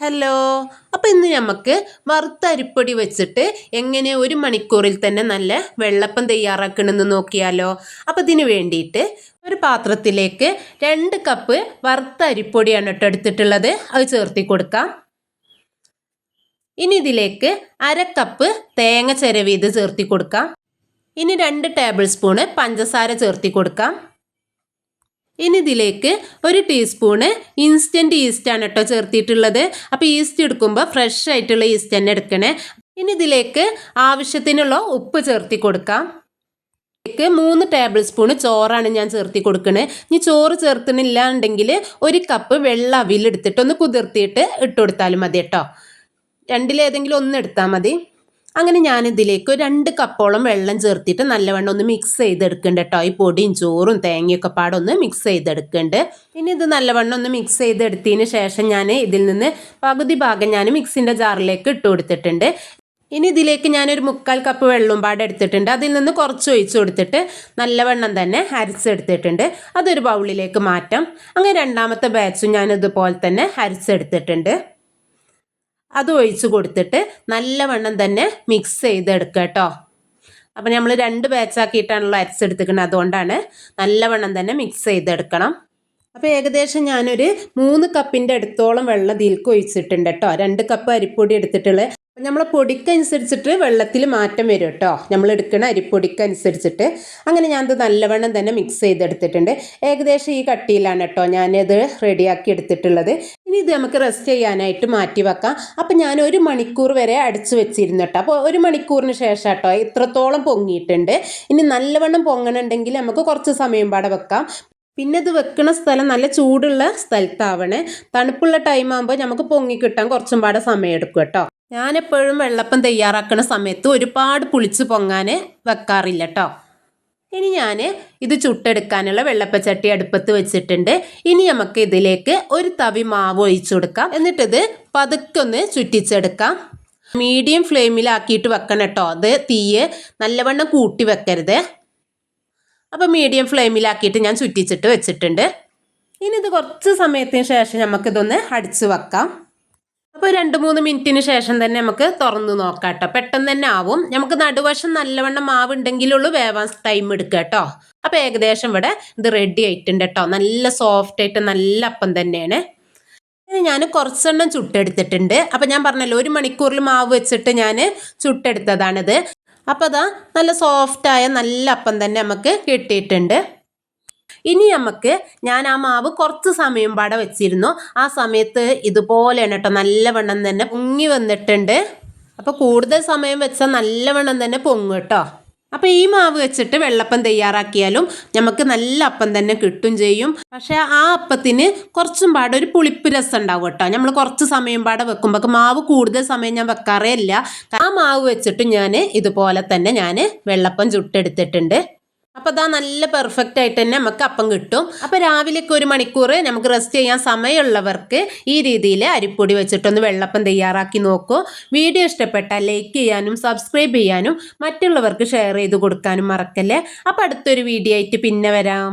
Hello. അപ്പോൾ ഇന്ന് നമുക്ക് വറുത്ത അരിപ്പൊടി വെച്ചിട്ട് എങ്ങനെ ഒരു മണിക്കൂറിൽ തന്നെ നല്ല വെള്ളപ്പം തയ്യാറാക്കണമെന്ന് നോക്കിയാലോ. അപ്പോൾ ഇതിന് വേണ്ടിയിട്ട് ഒരു പാത്രത്തിലേക്ക് രണ്ട് കപ്പ് വറുത്ത അരിപ്പൊടിയാണ് കേട്ടോ എടുത്തിട്ടുള്ളത്. അത് ചേർത്തി കൊടുക്കാം. ഇനി ഇതിലേക്ക് അര കപ്പ് തേങ്ങ ചിരവീത് ചേർത്തി കൊടുക്കാം. ഇനി രണ്ട് ടേബിൾ സ്പൂണ് പഞ്ചസാര ചേർത്തി കൊടുക്കാം. ഇനി ഇതിലേക്ക് ഒരു ടീസ്പൂണ് ഇൻസ്റ്റന്റ് ഈസ്റ്റാണ് കേട്ടോ ചേർത്തിട്ടുള്ളത് അപ്പോൾ ഈസ്റ്റ് എടുക്കുമ്പോൾ ഫ്രഷ് ആയിട്ടുള്ള ഈസ്റ്റ് തന്നെ എടുക്കണേ. ഇനി ഇതിലേക്ക് ആവശ്യത്തിനുള്ള ഉപ്പ് ചേർത്തി കൊടുക്കാം. ഇതിലേക്ക് മൂന്ന് ടേബിൾ സ്പൂൺ ചോറാണ് ഞാൻ ചേർത്തി കൊടുക്കണേ. ഇനി ചോറ് ചേർത്തണില്ല ഉണ്ടെങ്കിൽ ഒരു കപ്പ് വെള്ള അവിലെടുത്തിട്ട് ഒന്ന് കുതിർത്തിയിട്ട് ഇട്ട് കൊടുത്താലും മതി കേട്ടോ. രണ്ടിലേതെങ്കിലും ഒന്ന് എടുത്താൽ മതി. അങ്ങനെ ഞാൻ ഇതിലേക്ക് രണ്ട് കപ്പോളം വെള്ളം ചേർത്തിട്ട് നല്ലവണ്ണം ഒന്ന് മിക്സ് ചെയ്തെടുക്കുന്നുണ്ട് കേട്ടോ ഈ പൊടിയും ചോറും തേങ്ങയൊക്കെ പാടൊന്ന് മിക്സ് ചെയ്തെടുക്കുന്നുണ്ട് പിന്നെ ഇത് നല്ലവണ്ണം ഒന്ന് മിക്സ് ചെയ്തെടുത്തതിന് ശേഷം ഞാൻ ഇതിൽ നിന്ന് പകുതി ഭാഗം ഞാൻ മിക്സിന്റെ ജാറിലേക്ക് ഇട്ട് കൊടുത്തിട്ടുണ്ട്. ഇനി ഇതിലേക്ക് ഞാനൊരു മുക്കാൽ കപ്പ് വെള്ളം പാടെ എടുത്തിട്ടുണ്ട്. അതിൽ നിന്ന് കുറച്ച് ഒഴിച്ചു കൊടുത്തിട്ട് നല്ലവണ്ണം തന്നെ അരിച്ചെടുത്തിട്ടുണ്ട്. അതൊരു ബൗളിലേക്ക് മാറ്റാം. അങ്ങനെ രണ്ടാമത്തെ ബാച്ചും ഞാൻ ഇതുപോലെ തന്നെ അരിച്ചെടുത്തിട്ടുണ്ട്. അത് ഒഴിച്ച് കൊടുത്തിട്ട് നല്ലവണ്ണം തന്നെ മിക്സ് ചെയ്തെടുക്കുക കേട്ടോ. അപ്പം നമ്മൾ രണ്ട് ബാച്ചാക്കിയിട്ടാണല്ലോ അരച്ചെടുത്തിക്കുന്നത് അതുകൊണ്ടാണ് നല്ലവണ്ണം തന്നെ മിക്സ് ചെയ്തെടുക്കണം. അപ്പോൾ ഏകദേശം ഞാനൊരു മൂന്ന് കപ്പിന്റെ അടുത്തോളം വെള്ളം ഇതിലേക്ക് ഒഴിച്ചിട്ടുണ്ട് കേട്ടോ. രണ്ട് കപ്പ് അരിപ്പൊടി എടുത്തിട്ടുള്ളത്. നമ്മളെ പൊടിക്കനുസരിച്ചിട്ട് വെള്ളത്തിൽ മാറ്റം വരും കേട്ടോ. നമ്മൾ എടുക്കുന്ന അരിപ്പൊടിക്കനുസരിച്ചിട്ട് അങ്ങനെ ഞാനത് നല്ലവണ്ണം തന്നെ മിക്സ് ചെയ്തെടുത്തിട്ടുണ്ട്. ഏകദേശം ഈ കട്ടിയിലാണ് കേട്ടോ ഞാനത് റെഡിയാക്കി എടുത്തിട്ടുള്ളത്. ഇനി ഇത് നമുക്ക് റെസ്റ്റ് ചെയ്യാനായിട്ട് മാറ്റി വെക്കാം. അപ്പം ഞാൻ ഒരു മണിക്കൂർ വരെ അടിച്ചു വെച്ചിരുന്നു കേട്ടോ. അപ്പോൾ ഒരു മണിക്കൂറിന് ശേഷം കേട്ടോ ഇത്രത്തോളം പൊങ്ങിയിട്ടുണ്ട്. ഇനി നല്ലവണ്ണം പൊങ്ങണുണ്ടെങ്കിൽ നമുക്ക് കുറച്ച് സമയം പാടെ വെക്കാം. പിന്നെ ഇത് വെക്കുന്ന സ്ഥലം നല്ല ചൂടുള്ള സ്ഥലത്താവണേ. തണുപ്പുള്ള ടൈം ആകുമ്പോൾ നമുക്ക് പൊങ്ങി കിട്ടാൻ കുറച്ചും പാടെ സമയം എടുക്കും കേട്ടോ. ഞാനെപ്പോഴും വെള്ളപ്പം തയ്യാറാക്കുന്ന സമയത്ത് ഒരുപാട് പുളിച്ച് പൊങ്ങാൻ വെക്കാറില്ല കേട്ടോ ഇനി ഞാൻ ഇത് ചുട്ടെടുക്കാനുള്ള വെള്ളപ്പച്ചട്ടി അടുപ്പത്ത് വെച്ചിട്ടുണ്ട്. ഇനി നമുക്ക് ഇതിലേക്ക് ഒരു തവി മാവ് ഒഴിച്ചു കൊടുക്കാം. എന്നിട്ടിത് പതുക്കെ ഒന്ന് ചുറ്റിച്ചെടുക്കാം. മീഡിയം ഫ്ലെയിമിലാക്കിയിട്ട് വെക്കണം കേട്ടോ അത് തീയ് നല്ലവണ്ണം കൂട്ടി വെക്കരുത്. അപ്പോൾ മീഡിയം ഫ്ലെയിമിലാക്കിയിട്ട് ഞാൻ ചുറ്റിച്ചിട്ട് വെച്ചിട്ടുണ്ട്. ഇനി ഇത് കുറച്ച് സമയത്തിന് ശേഷം നമുക്കിതൊന്ന് അടിച്ച് വെക്കാം. അപ്പോൾ രണ്ട് മൂന്ന് മിനിറ്റിന് ശേഷം തന്നെ നമുക്ക് തുറന്ന് നോക്കാം കേട്ടോ പെട്ടെന്ന് തന്നെ ആവും. നമുക്ക് നടുവശം നല്ലവണ്ണം മാവ് ഉണ്ടെങ്കിലുള്ളൂ വേവാൻ ടൈം എടുക്കുക കേട്ടോ അപ്പോൾ ഏകദേശം ഇവിടെ ഇത് റെഡി ആയിട്ടുണ്ട് കേട്ടോ നല്ല സോഫ്റ്റ് ആയിട്ട് നല്ല അപ്പം തന്നെയാണ്. ഞാൻ കുറച്ചെണ്ണം ചുട്ടെടുത്തിട്ടുണ്ട്. അപ്പം ഞാൻ പറഞ്ഞല്ലോ ഒരു മണിക്കൂറിൽ മാവ് വെച്ചിട്ട് ഞാൻ ചുട്ടെടുത്തതാണിത്. അപ്പോൾ അതാ നല്ല സോഫ്റ്റായ നല്ല അപ്പം തന്നെ നമുക്ക് കിട്ടിയിട്ടുണ്ട്. ഇനി നമുക്ക് ഞാൻ ആ മാവ് കുറച്ച് സമയം പാടെ വെച്ചിരുന്നു. ആ സമയത്ത് ഇതുപോലെയാണ് കേട്ടോ നല്ലവണ്ണം തന്നെ പൊങ്ങി വന്നിട്ടുണ്ട്. അപ്പോൾ കൂടുതൽ സമയം വെച്ചാൽ നല്ലവണ്ണം തന്നെ പൊങ്ങും കേട്ടോ അപ്പോൾ ഈ മാവ് വെച്ചിട്ട് വെള്ളപ്പം തയ്യാറാക്കിയാലും നമുക്ക് നല്ല അപ്പം തന്നെ കിട്ടും ചെയ്യും. പക്ഷേ ആ അപ്പത്തിന് കുറച്ചും പാടെ ഒരു പുളിപ്പ് രസം ഉണ്ടാവും കേട്ടോ നമ്മൾ കുറച്ച് സമയം പാടെ വെക്കുമ്പോൾ മാവ് കൂടുതൽ സമയം ഞാൻ വെക്കാറേ ഇല്ല. ആ മാവ് വെച്ചിട്ട് ഞാൻ ഇതുപോലെ തന്നെ ഞാൻ വെള്ളപ്പം ചുട്ടെടുത്തിട്ടുണ്ട്. അപ്പോൾ അതാ നല്ല പെർഫെക്റ്റ് ആയിട്ട് തന്നെ നമുക്ക് അപ്പം കിട്ടും. അപ്പോൾ രാവിലേക്ക് ഒരു മണിക്കൂർ നമുക്ക് റെസ്റ്റ് ചെയ്യാൻ സമയമുള്ളവർക്ക് ഈ രീതിയിൽ അരിപ്പൊടി വെച്ചിട്ടൊന്ന് വെള്ളപ്പം തയ്യാറാക്കി നോക്കൂ. വീഡിയോ ഇഷ്ടപ്പെട്ടാൽ ലൈക്ക് ചെയ്യാനും സബ്സ്ക്രൈബ് ചെയ്യാനും മറ്റുള്ളവർക്ക് ഷെയർ ചെയ്ത് കൊടുക്കാനും മറക്കല്ലേ? അപ്പോൾ അടുത്തൊരു വീഡിയോ ആയിട്ട് പിന്നെ വരാം.